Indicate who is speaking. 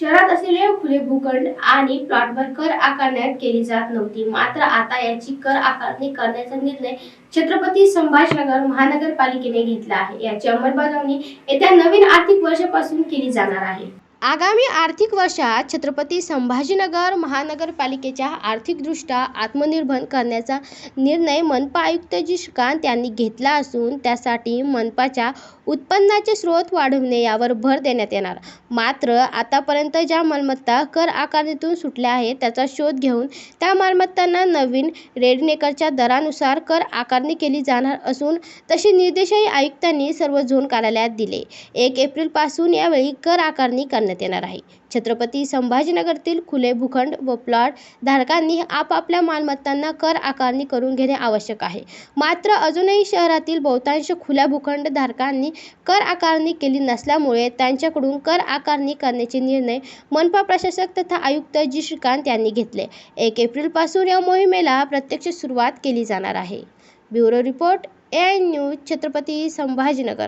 Speaker 1: शहरात असलेले खुले भूखंड आणि प्लॉटवर कर आकारण्यात केली जात नव्हती. मात्र आता याची कर आकारणी करण्याचा निर्णय छत्रपती संभाजीनगर महानगरपालिकेने घेतला आहे. याची अंमलबजावणी येत्या नवीन आर्थिक वर्षापासून केली जाणार आहे. आगामी आर्थिक वर्षात छत्रपती संभाजीनगर महानगरपालिकेच्या आर्थिकदृष्ट्या आत्मनिर्भर करण्याचा निर्णय मनपा आयुक्त जी श्रीकांत यांनी घेतला असून त्यासाठी मनपाच्या उत्पन्नाचे स्रोत वाढवणे यावर भर देण्यात येणार. मात्र आतापर्यंत ज्या मालमत्ता कर आकारणीतून सुटल्या आहेत त्याचा शोध घेऊन त्या मालमत्तांना नवीन रेडनेकरच्या दरानुसार कर आकारणी केली जाणार असून तसे निर्देशही आयुक्तांनी सर्व झोन कार्यालयात दिले. एक एप्रिलपासून यावेळी कर आकारणी करण्यात येणार आहे. छत्रपती संभाजीनगरतील खुले भूखंड व प्लॉट धारकांनी आपापल्या मालमत्तांना कर आकारणी करून घेणे आवश्यक आहे. मात्र अजूनही शहरातील बहुतांश खुल्या भूखंड धारकांनी कर आकारणी केली नसल्यामुळे त्यांच्याकडून कर आकारणी करण्याचे निर्णय मनपा प्रशासक तथा आयुक्त जी. श्रीकांत यांनी घेतले. एक एप्रिलपासून या मोहिमेला प्रत्यक्ष सुरुवात केली जाणार आहे. Bureau report A I news Chhatrapati Sambhajinagar.